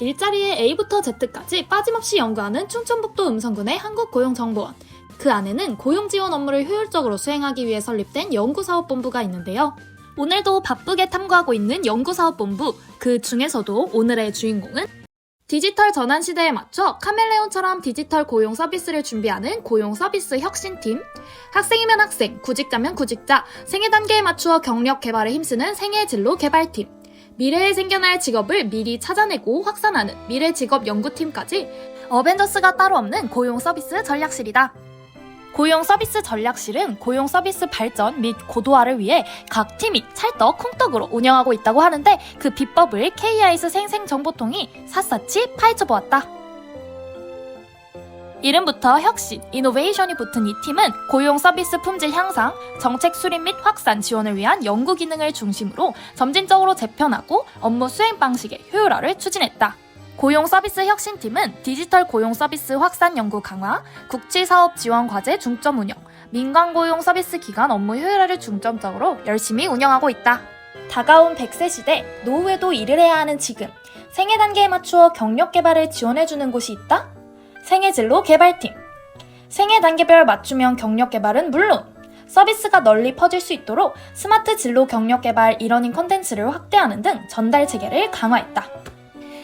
일자리에 A부터 Z까지 빠짐없이 연구하는 충청북도 음성군의 한국고용정보원. 그 안에는 고용 지원 업무를 효율적으로 수행하기 위해 설립된 연구사업본부가 있는데요. 오늘도 바쁘게 탐구하고 있는 연구사업본부. 그 중에서도 오늘의 주인공은 디지털 전환 시대에 맞춰 카멜레온처럼 디지털 고용 서비스를 준비하는 고용 서비스 혁신팀, 학생이면 학생, 구직자면 구직자, 생애 단계에 맞추어 경력 개발에 힘쓰는 생애 진로 개발팀, 미래에 생겨날 직업을 미리 찾아내고 확산하는 미래 직업 연구팀까지 어벤져스가 따로 없는 고용 서비스 전략실이다. 고용 서비스 전략실은 고용 서비스 발전 및 고도화를 위해 각 팀이 찰떡 콩떡으로 운영하고 있다고 하는데 그 비법을 KIS 생생정보통이 샅샅이 파헤쳐 보았다. 이름부터 혁신, 이노베이션이 붙은 이 팀은 고용 서비스 품질 향상, 정책 수립 및 확산 지원을 위한 연구 기능을 중심으로 점진적으로 재편하고 업무 수행 방식의 효율화를 추진했다. 고용 서비스 혁신팀은 디지털 고용 서비스 확산 연구 강화, 국치 사업 지원 과제 중점 운영, 민간 고용 서비스 기관 업무 효율화를 중점적으로 열심히 운영하고 있다. 다가온 100세 시대, 노후에도 일을 해야 하는 지금, 생애 단계에 맞추어 경력 개발을 지원해주는 곳이 있다? 생애진로 개발팀. 생애 단계별 맞춤형 경력 개발은 물론 서비스가 널리 퍼질 수 있도록 스마트 진로 경력 개발 이러닝 컨텐츠를 확대하는 등 전달 체계를 강화했다.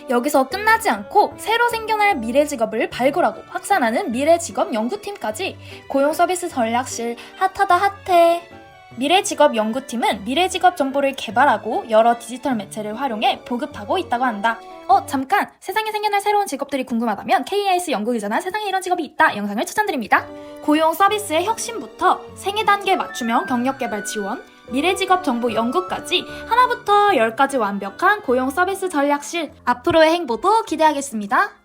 여기서 끝나지 않고 새로 생겨날 미래 직업을 발굴하고 확산하는 미래 직업 연구팀까지 고용 서비스 전략실 핫하다 핫해. 미래 직업 연구팀은 미래 직업 정보를 개발하고 여러 디지털 매체를 활용해 보급하고 있다고 한다. 어, 잠깐! 세상에 생겨날 새로운 직업들이 궁금하다면 KIS 연구기자나 세상에 이런 직업이 있다 영상을 추천드립니다. 고용 서비스의 혁신부터 생애 단계 맞춤형 경력 개발 지원, 미래 직업 정보 연구까지 하나부터 열까지 완벽한 고용 서비스 전략실 앞으로의 행보도 기대하겠습니다.